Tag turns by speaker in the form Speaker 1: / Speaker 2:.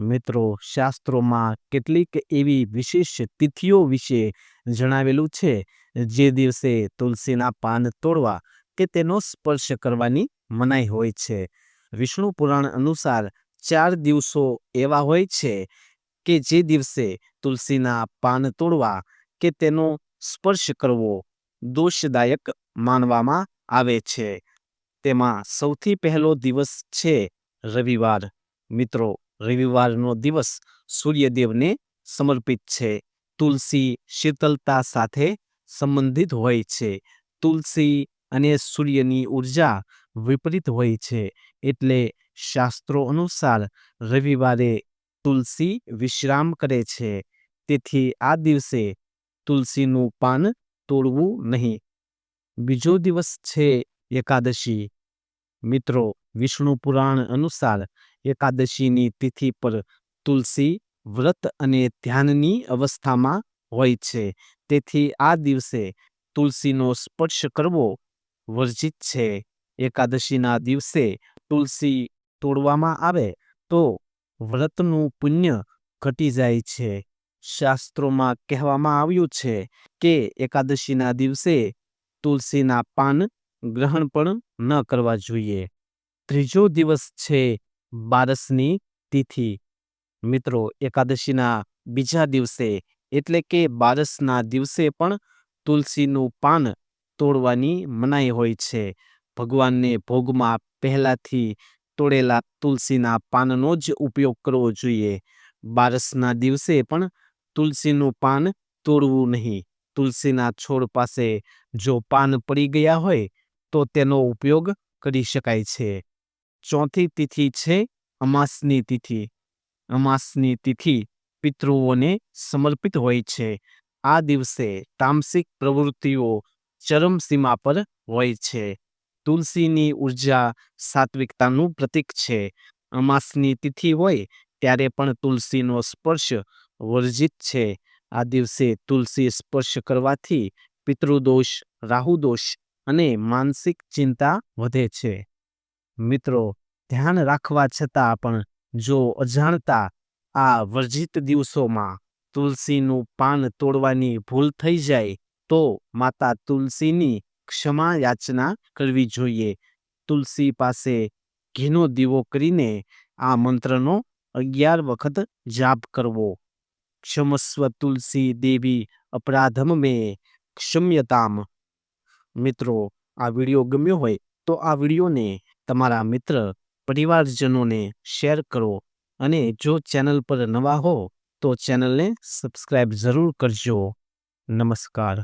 Speaker 1: મિત્રો, શાસ્ત્રોમાં કેટલીક એવી વિશેષ તિથિઓ વિશે જણાવેલું છે, જે દિવસે તુલસીના પાન તોડવા કે તેનો સ્પર્શ કરવાની મનાઈ હોય છે. વિષ્ણુ પુરાણ અનુસાર ચાર દિવસો એવા હોય છે કે જે દિવસે તુલસીના પાન તોડવા કે તેનો સ્પર્શ કરવો દોષદાયક માનવામાં આવે છે. તેમાં સૌથી પહેલો દિવસ છે રવિવાર. મિત્રો રવિવારનો દિવસ સૂર્યદેવને સમર્પિત છે. તુલસી શીતલતા સાથે સંબંધિત હોય છે. તુલસી અને સૂર્યની ઊર્જા વિપરીત હોય છે. એટલે શાસ્ત્રો અનુસાર રવિવારે તુલસી વિશ્રામ કરે છે. તેથી આ દિવસે તુલસીનું પાન તોડવું નહીં. બીજો દિવસ છે એકાદશી. મિત્રો, વિષ્ણુ પુરાણ અનુસાર એકાદશીની તિથિ પર તુલસી વ્રત અને ધ્યાનની અવસ્થામાં હોય છે. તેથી આ દિવસે તુલસીનો સ્પર્શ કરવો વર્જિત છે. એકાદશીના દિવસે તુલસી તોડવામાં આવે તો વ્રતનું પુણ્ય ઘટી જાય છે. શાસ્ત્રોમાં કહેવામાં આવ્યું છે કે એકાદશીના દિવસે તુલસીના પાન ગ્રહણ પણ ન કરવા જોઈએ. ત્રીજો દિવસ છે બારસની તિથિ. મિત્રો, એકાદશીના બીજા દિવસે, એટલે કે બારસના દિવસે પણ તુલસીનું પાન તોડવાની મનાઈ હોય છે. ભગવાનને ભોગમાં પહેલાથી તોડેલા તુલસીના પાનનો જ ઉપયોગ કરવો જોઈએ. બારસના દિવસે પણ તુલસીનું પાન તોડવું નહીં. તુલસીના છોડ પાસે જો પાન પડી ગયા હોય, તો તેનો ઉપયોગ કરી શકાય છે. ચોથી તિથિ છે અમાસની તિથિ. અમાસની તિથિ પિતૃઓને સમર્પિત હોય છે. આ દિવસે તામસિક પ્રવૃત્તિઓ ચરમસીમા પર હોય છે. તુલસીની ઊર્જા સાત્વિકતાનું પ્રતીક છે. અમાસની તિથિ હોય ત્યારે પણ તુલસીનો સ્પર્શ વર્જિત છે. આ દિવસે તુલસી સ્પર્શ કરવાથી પિતૃદોષ, રાહુદોષ અને માનસિક ચિંતા વધે છે. મિત્રો, ધ્યાન રાખવા છતાં પણ જો અજાણતા આ વર્જિત દિવસોમાં તુલસીનું પાન તોડવાની ભૂલ થઈ જાય, તો માતા તુલસીની ક્ષમા યાચના કરવી જોઈએ. તુલસી પાસે ઘીનો દીવો કરીને આ મંત્રનો અગિયાર વખત જાપ કરવો. ક્ષમસ્વ તુલસી દેવી અપરાધમ મેં ક્ષમ્યતામ. મિત્રો, આ વીડિયો ગમ્યો હોય તો આ વિડીયોને તમારા મિત્ર પરિવારજનોને શેર કરો અને જો ચેનલ પર નવા હો તો ચેનલને સબસ્ક્રાઈબ જરૂર કરજો. નમસ્કાર.